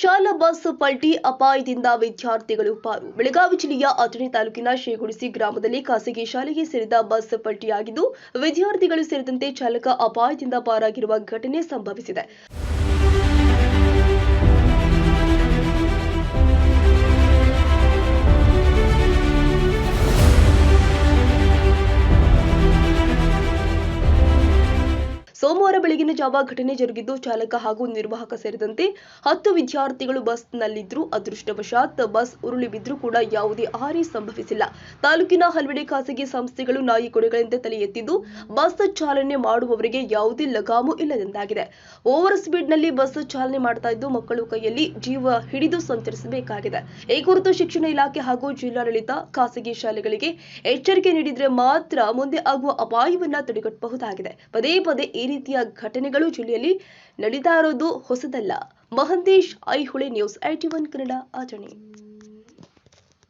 ಶಾಲಾ ಬಸ್ ಪಲ್ಟಿ ಅಪಾಯದಿಂದ ವಿದ್ಯಾರ್ಥಿಗಳು ಪಾರು. ಬೆಳಗಾವಿ ಜಿಲ್ಲೆಯ ಅಥಣಿ ತಾಲೂಕಿನ ಶ್ರೀಗುಡಿಸಿ ಗ್ರಾಮದಲ್ಲಿ ಖಾಸಗಿ ಶಾಲೆಗೆ ಸೇರಿದ ಬಸ್ ಪಲ್ಟಿಯಾಗಿದ್ದು, ವಿದ್ಯಾರ್ಥಿಗಳು ಸೇರಿದಂತೆ ಚಾಲಕ ಅಪಾಯದಿಂದ ಪಾರಾಗಿರುವ ಘಟನೆ ಸಂಭವಿಸಿದೆ. ಸೋಮವಾರ ಬೆಳಗಿನ ಜಾವ ಘಟನೆ ಜರುಗಿದ್ದು ಚಾಲಕ ಹಾಗೂ ನಿರ್ವಾಹಕ ಸೇರಿದಂತೆ ಹತ್ತು ವಿದ್ಯಾರ್ಥಿಗಳು ಬಸ್ನಲ್ಲಿದ್ರು ಅದೃಷ್ಟವಶಾತ್ ಬಸ್ ಉರುಳಿ ಬಿದ್ರೂ ಕೂಡ ಯಾವುದೇ ಹಾನಿ ಸಂಭವಿಸಿಲ್ಲ. ತಾಲೂಕಿನ ಹಲವೆಡೆ ಖಾಸಗಿ ಸಂಸ್ಥೆಗಳು ನಾಯಿ ಕೊಡೆಗಳಿಂದ ತಲೆ ಎತ್ತಿದ್ದು, ಬಸ್ ಚಾಲನೆ ಮಾಡುವವರಿಗೆ ಯಾವುದೇ ಲಗಾಮು ಇಲ್ಲದಂತಾಗಿದೆ. ಓವರ್ ಸ್ಪೀಡ್ನಲ್ಲಿ ಬಸ್ ಚಾಲನೆ ಮಾಡ್ತಾ ಇದ್ದು ಮಕ್ಕಳು ಕೈಯಲ್ಲಿ ಜೀವ ಹಿಡಿದು ಸಂಚರಿಸಬೇಕಾಗಿದೆ. ಈ ಕುರಿತು ಶಿಕ್ಷಣ ಇಲಾಖೆ ಹಾಗೂ ಜಿಲ್ಲಾಡಳಿತ ಖಾಸಗಿ ಶಾಲೆಗಳಿಗೆ ಎಚ್ಚರಿಕೆ ನೀಡಿದ್ರೆ ಮಾತ್ರ ಮುಂದೆ ಆಗುವ ಅಪಾಯವನ್ನ ತಡೆಗಟ್ಟಬಹುದಾಗಿದೆ. ಪದೇ ಪದೇ ಈ ರೀತಿಯ ಘಟನೆಗಳು ಜಿಲ್ಲೆಯಲ್ಲಿ ನಡೀತಾ ಇರೋದು ಹೊಸದಲ್ಲ. Mahantesh Aihole news IT one Kannada ಆಚರಣೆ.